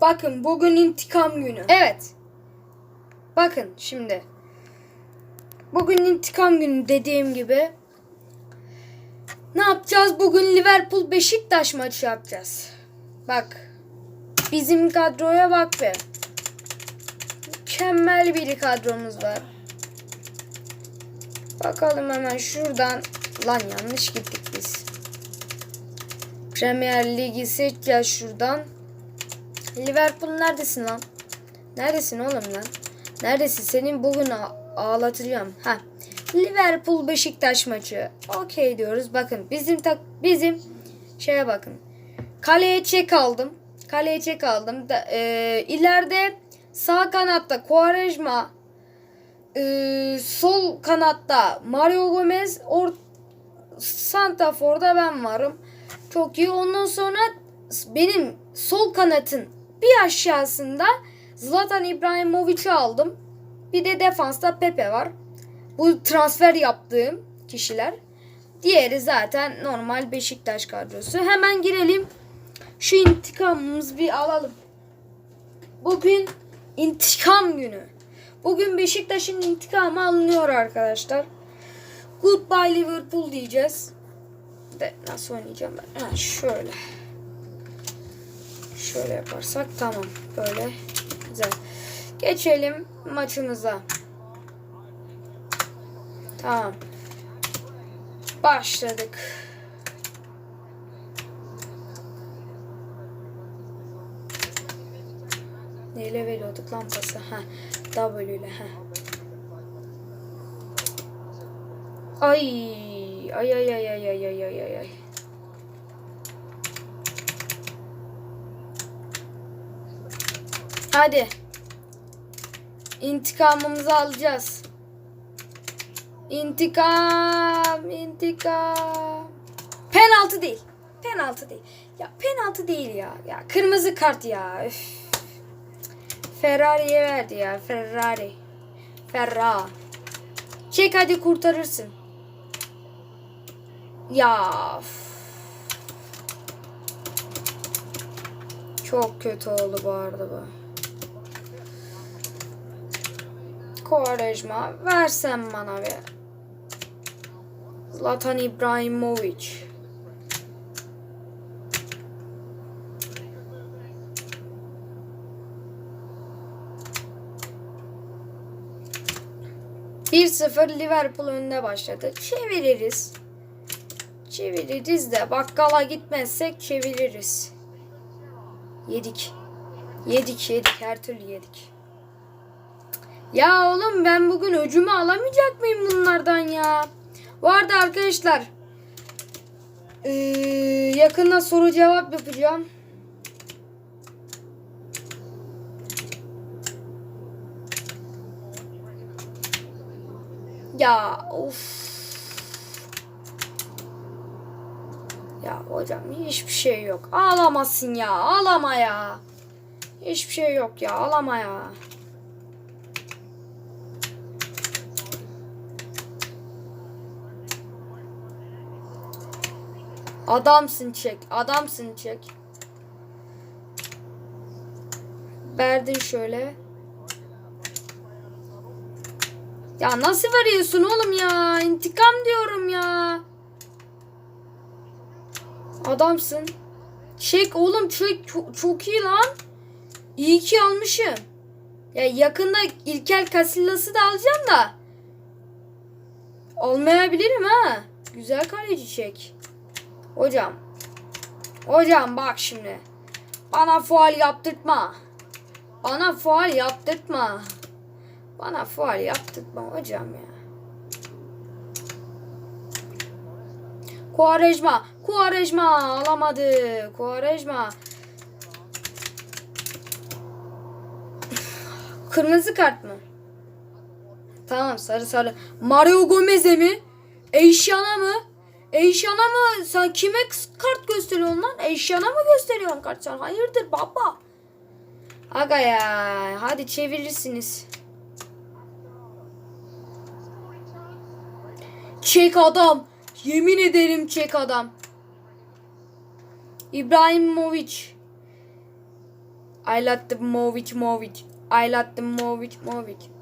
Bakın bugün intikam günü. Evet. Bakın şimdi. Bugün intikam günü dediğim gibi. Ne yapacağız? Bugün Liverpool Beşiktaş maçı yapacağız. Bak. Bizim kadroya bak be. Mükemmel bir kadromuz var. Bakalım hemen şuradan. Lan yanlış gittik biz. Premier Ligi seçeceğiz şuradan. Liverpool neredesin lan? Neredesin oğlum lan? Neredesin? Senin bugün ağlatacağım. Ha. Liverpool Beşiktaş maçı. Okey diyoruz. Bakın bizim tak bizim şeye bakın. Kaleye çek aldım. Kaleye çek aldım. Da, e, ileride sağ kanatta Quaresma e, sol kanatta Mario Gomez or Santafor'da ben varım. Çok iyi. Ondan sonra benim sol kanatın bir aşağısında Zlatan İbrahimovic'i aldım. Bir de defansta Pepe var. Bu transfer yaptığım kişiler. Diğeri zaten normal Beşiktaş kadrosu. Hemen girelim. Şu intikamımızı bir alalım. Bugün intikam günü. Bugün Beşiktaş'ın intikamı alınıyor arkadaşlar. Goodbye Liverpool diyeceğiz. De nasıl oynayacağım ben? Ha, şöyle. Şöyle yaparsak tamam. Böyle güzel. Geçelim maçımıza. Tamam. Başladık. Neyle veriyorduk lan pası? Ha, W ile. Ha. Ay, ay ay ay ay ay ay ay ay Hadi. İntikamımızı alacağız. İntikam, intikam. Penaltı değil. Penaltı değil. Ya penaltı değil ya. Ya kırmızı kart ya. Üf. Ferrari'ye verdi ya. Ferrari. Ferrari. Çek hadi kurtarırsın. Ya. üf. Çok kötü oldu bu arada bu. Quaresma versen bana be. Zlatan İbrahimovic. Bir 0 Liverpool önüne başladı. Çeviririz. Çeviririz de bakkala gitmezsek çeviririz. Yedik. Yedik yedik her türlü yedik. Ya oğlum ben bugün öcümü alamayacak mıyım bunlardan ya? Bu arada arkadaşlar eee, yakında soru cevap yapacağım. Ya of. Ya hocam hiçbir şey yok. Ağlamasın ya. Ağlama ya. Hiçbir şey yok ya. Ağlama ya. Adamsın çek. Adamsın çek. Verdin şöyle. Ya nasıl veriyorsun oğlum ya? İntikam diyorum ya. Adamsın. Çek oğlum çek çok, çok iyi lan. İyi ki almışım. Ya yakında İlkel Casillas'ı da alacağım da. Olmayabilirim ha. Güzel kaleci çek. Hocam. Hocam bak şimdi. Bana faal yaptırtma. Bana faal yaptırtma. Bana faal yaptırtma hocam ya. Kuarejma. Kuarejma alamadı. Kuarejma. Kırmızı kart mı? Tamam sarı sarı. Mario Gomez'e mi? Eyşan'a mı? Eyşan'a mı? Sen kime kart gösteriyorsun lan? Eyşan'a mı gösteriyorsun kart sen? Hayırdır baba? Aga ya. Hadi çevirirsiniz. Çek adam. Yemin ederim çek adam. İbrahimovic. I move it, move it. I let them move it,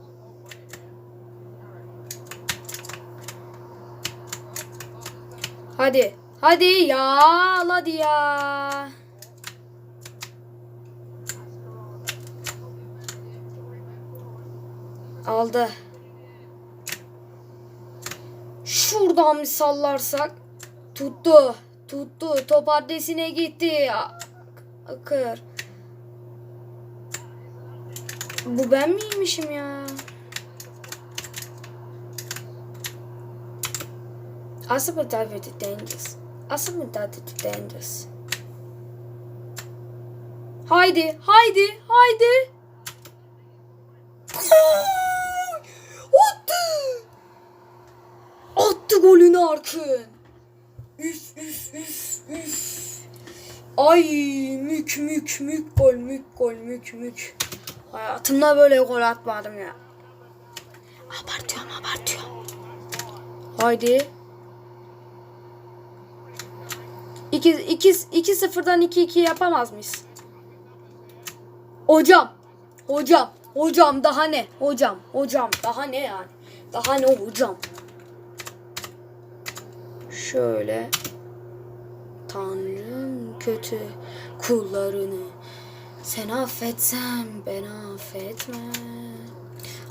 Hadi. Hadi ya. Hadi ya. Aldı. Şuradan bir sallarsak. Tuttu. Tuttu. Top adresine gitti. Akır. Bu ben miymişim ya? Aslında David Dangerous. Aslında David Dangerous. Haydi, haydi, haydi. Attı. Attı golünü Arkın. Üf üf üf üf. Ay mük mük mük gol mük gol mük mük. Hayatımda böyle gol atmadım ya. Abartıyorum abartıyorum. Haydi. 2 2 2 0'dan 2 2 yapamaz mıyız? Hocam. Hocam. Hocam daha ne? Hocam. Hocam daha ne yani? Daha ne hocam? Şöyle. Tanrım kötü kullarını sen affetsen ben affetme.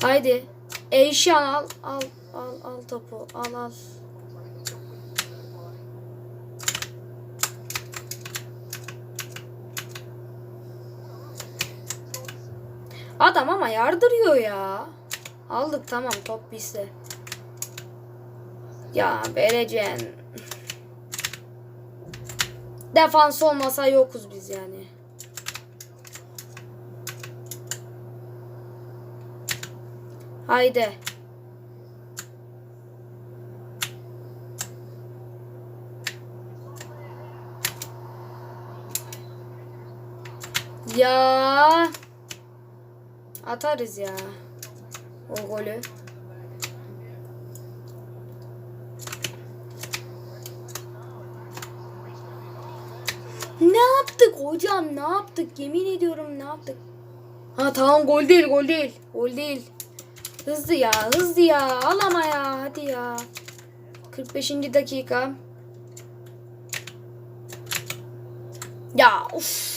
Haydi. Eyşan al al al al topu al al. Adam ama yardırıyor ya. Aldık tamam top bizde. Ya vereceksin. Defans olmasa yokuz biz yani. Haydi. Ya. Atarız ya. O golü. Ne yaptık hocam ne yaptık yemin ediyorum ne yaptık. Ha tamam gol değil gol değil. Gol değil. Hızlı ya hızlı ya al ama ya hadi ya. 45. dakika. Ya uf.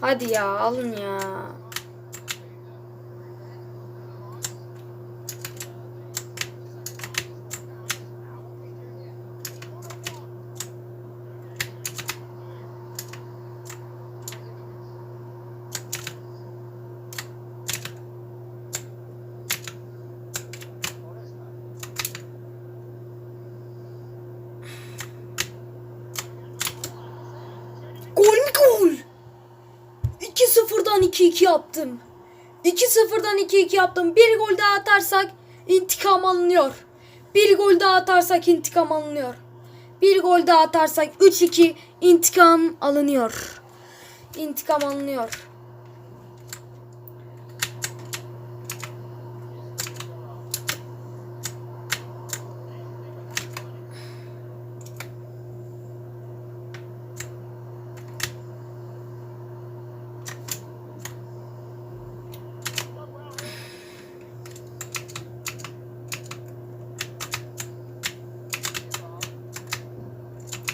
Hadi ya alın ya. Gol mü gol? 2-0'dan 2-2 yaptım. 2-0'dan 2-2 yaptım. Bir gol daha atarsak intikam alınıyor. Bir gol daha atarsak intikam alınıyor. Bir gol daha atarsak 3-2 intikam alınıyor. İntikam alınıyor.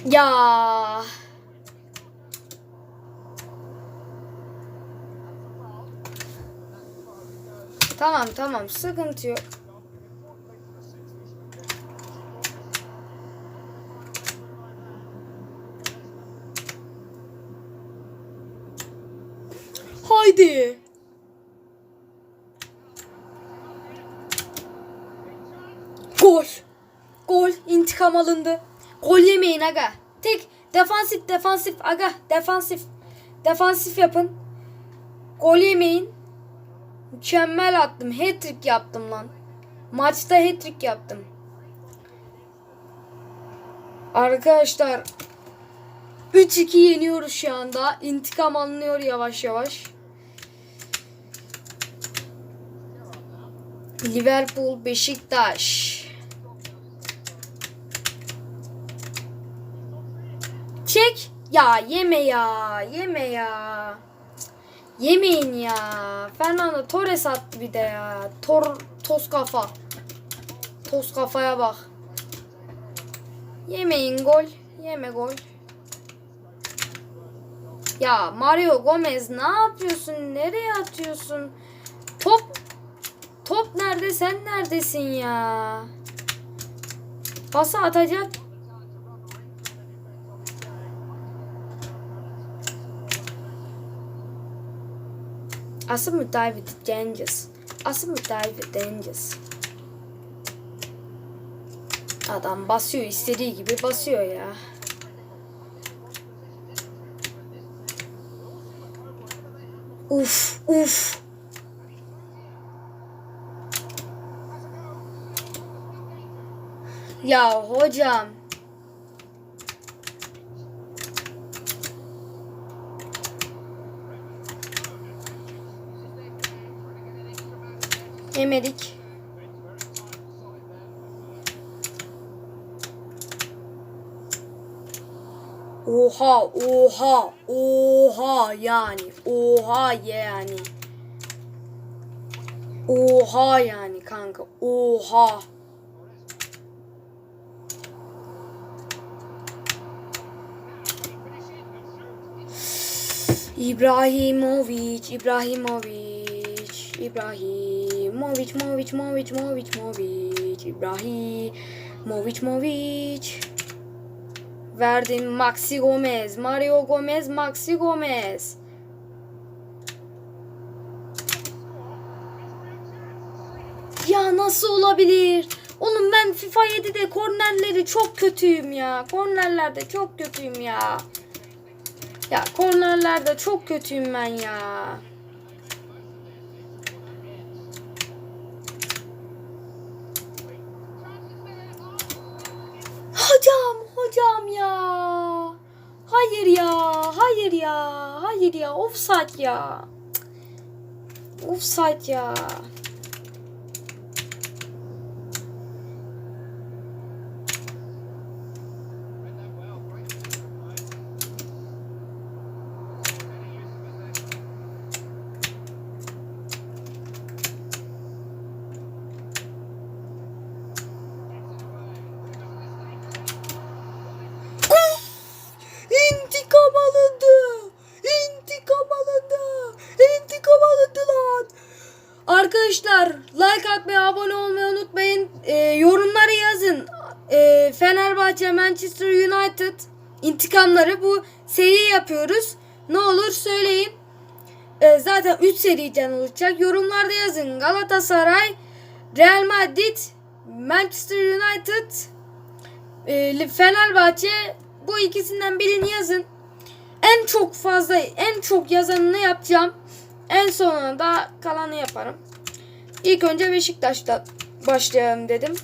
Ya. Tamam tamam sıkıntı yok. Haydi. Gol. Gol. intikam alındı. Gol yemeyin aga. Tek defansif defansif aga. Defansif. Defansif yapın. Gol yemeyin. Mükemmel attım. Hat-trick yaptım lan. Maçta hat-trick yaptım. Arkadaşlar 3-2 yeniyoruz şu anda. İntikam alınıyor yavaş yavaş. Liverpool Beşiktaş. Çek. Yeme ya. Yeme ya. Yemeyin ya. Fernando Torres attı bir de ya. Tor toz kafa. Toz kafaya bak. Yemeyin gol. Yeme gol. Ya Mario Gomez ne yapıyorsun? Nereye atıyorsun? Top Top nerede? Sen neredesin ya? Pası atacak. Asıl müdahale Dangers. Asıl müdahale Dangers. Adam basıyor istediği gibi basıyor ya. Uf uf. Ya hocam. Yemedik. Oha, oha, oha yani. Oha yani. Oha yani kanka. Oha. İbrahimovic, İbrahimovic, İbrahimovic, Movic, Movic, Movic, Movic, İbrahimovic, Movic. Verdim Maxi Gomez, Mario Gomez, Maxi Gomez. Ya nasıl olabilir? Oğlum ben FIFA 7'de kornerleri çok kötüyüm ya. Kornerlerde çok kötüyüm ya. Ya kornerlerde çok kötüyüm ben ya. Hayır ya. Offside ya. Offside ya. Arkadaşlar like atmayı, abone olmayı unutmayın. Ee, yorumları yazın. Ee, Fenerbahçe, Manchester United intikamları bu seri yapıyoruz. Ne olur söyleyin. Ee, zaten 3 seriden olacak. Yorumlarda yazın. Galatasaray, Real Madrid, Manchester United, e, Fenerbahçe bu ikisinden birini yazın. En çok fazla en çok yazanını yapacağım. En sonunda da kalanı yaparım. İlk önce Beşiktaş'ta başlayalım dedim.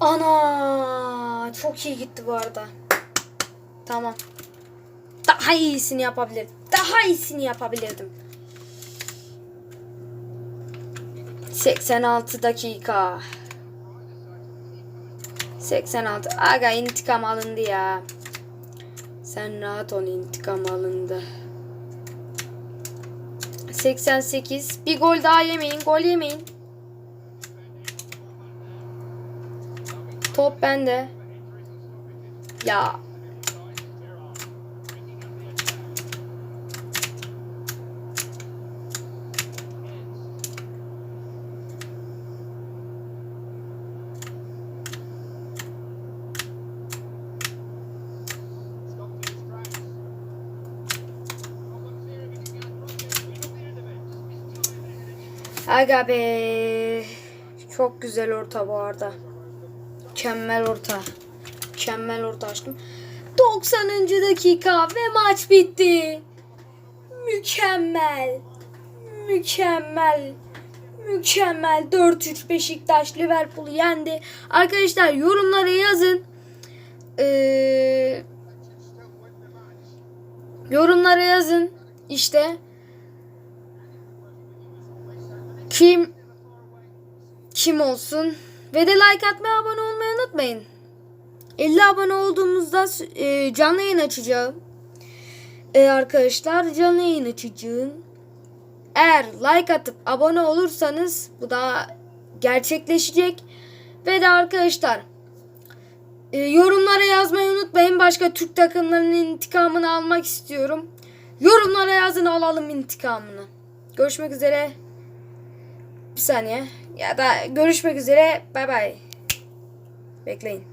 Ana çok iyi gitti bu arada. Tamam. Daha iyisini yapabilirdim. Daha iyisini yapabilirdim. 86 dakika. 86. Aga intikam alındı ya. Sen rahat ol intikam alındı. 88. Bir gol daha yemeyin. Gol yemeyin. Top bende. Ya. Aga be. Çok güzel orta bu arada. Mükemmel orta. Mükemmel orta açtım. 90. dakika ve maç bitti. Mükemmel. Mükemmel. Mükemmel. 4-3 Beşiktaş Liverpool'u yendi. Arkadaşlar yorumlara yazın. Ee, yorumlara yazın. İşte kim kim olsun ve de like atmayı abone olmayı unutmayın. 50 abone olduğumuzda e, canlı yayın açacağım. E, arkadaşlar canlı yayın açacağım. Eğer like atıp abone olursanız bu da gerçekleşecek. Ve de arkadaşlar e, yorumlara yazmayı unutmayın. Başka Türk takımlarının intikamını almak istiyorum. Yorumlara yazın alalım intikamını. Görüşmek üzere. Bir saniye. Ya da görüşmek üzere. Bay bay. Bekleyin.